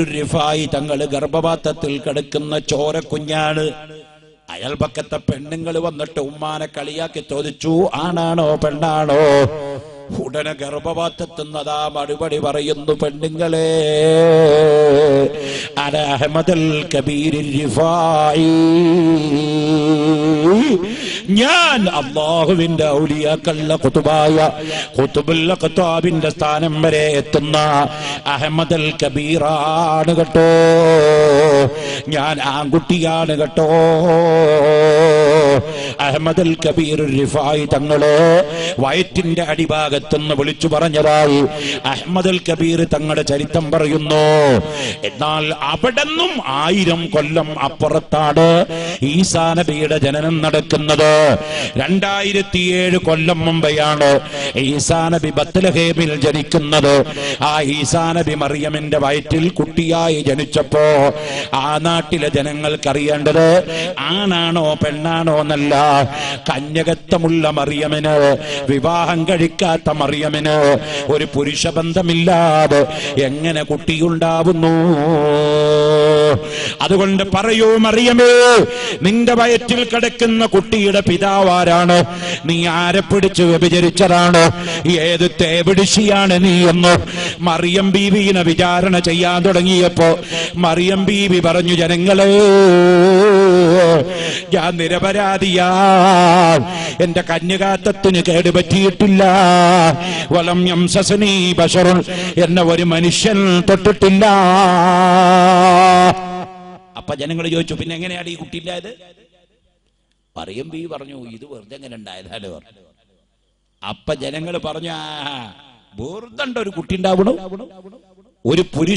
റിഫായി തങ്ങൾ ഗർഭപാത്രത്തിൽ കിടക്കുന്ന ചോര കുഞ്ഞാണ്. അയൽപക്കത്തെ പെണ്ണുങ്ങൾ വന്നിട്ട് ഉമ്മാനെ കളിയാക്കി ചോദിച്ചു ആണാണോ പെണ്ണാണോ? ഉടനെ ഗർഭപാത്രത്തുന്നതാ മറുപടി പറയുന്നു പെണ്ണുങ്ങളെ. അഹമ്മദൽ കബീരി റിഫായി. ഞാൻ അള്ളാഹുവിന്റെ ഔലിയാക്കള്ള കുത്തുബായ കുത്തുബുല്ല കുത്താബിന്റെ സ്ഥാനം വരെ എത്തുന്ന അഹമ്മദൽ കബീറാണ് കേട്ടോ. ഞാൻ ആൺകുട്ടിയാണ് കേട്ടോ. അഹമ്മദൽ കബീർ റിഫായി തങ്ങൾ വയറ്റിന്റെ അടിഭാഗത്തുനിന്ന് വിളിച്ചു പറഞ്ഞതായി അഹമ്മദൽ കബീർ തങ്ങളുടെ ചരിത്രം പറയുന്നു. എന്നാൽ അവിടെ നിന്നും ആയിരം കൊല്ലം അപ്പുറത്താണ് ഈസാ നബിയുടെ ജനനം നടക്കുന്നത് രണ്ടായിരത്തി ഏഴ് കൊല്ലം മുമ്പെയാണ് ഈസാ നബി ബത്ലഹേമിൽ ജനിക്കുന്നത്. ആ ഈസാ നബി മറിയമിന്റെ വയറ്റിൽ കുട്ടിയായി ജനിച്ചപ്പോ ആ നാട്ടിലെ ജനങ്ങൾക്ക് അറിയേണ്ടത് ആണാണോ പെണ്ണാണോ എന്നല്ല. കന്യകത്വമുള്ള മറിയമിന് വിവാഹം കഴിക്കാത്ത മറിയമിന് ഒരു പുരുഷബന്ധമില്ലാതെ എങ്ങനെ കുട്ടിയുണ്ടാവുന്നു? അതുകൊണ്ട് പറയൂ മറിയമേ നിന്റെ വയറ്റിൽ കിടക്കുന്ന കുട്ടിയുടെ പിതാവാരാണ് നീ ആരെ പിടിച്ച് വ്യഭിചരിച്ചതാണ്? ഏത് തേപിടിശിയാണ് നീ എന്ന് മറിയം ബീവിനെ വിചാരണ ചെയ്യാൻ തുടങ്ങിയപ്പോ മറിയം ബീവി പറഞ്ഞു ജനങ്ങളെ ഞാൻ നിരപരാധിയാ എന്റെ കന്യകാത്തത്തിന് കേടുപറ്റിയിട്ടില്ല. വലം യംസസനീ ബഷറുൻ. എന്ന ഒരു മനുഷ്യൻ തൊട്ടിട്ടില്ല. അപ്പൊ ജനങ്ങൾ ചോദിച്ചു പിന്നെ എങ്ങനെയാണ് ഈ കുട്ടി ഉണ്ടായത് പറയും ബി പറഞ്ഞു ഇത് വെറുതെ എങ്ങനെ ഉണ്ടായതാലോ. അപ്പൊ ജനങ്ങൾ പറഞ്ഞു ആ വെറുതെ ഒരു കുട്ടി ഉണ്ടാവണം. ഒരു പുരുഷ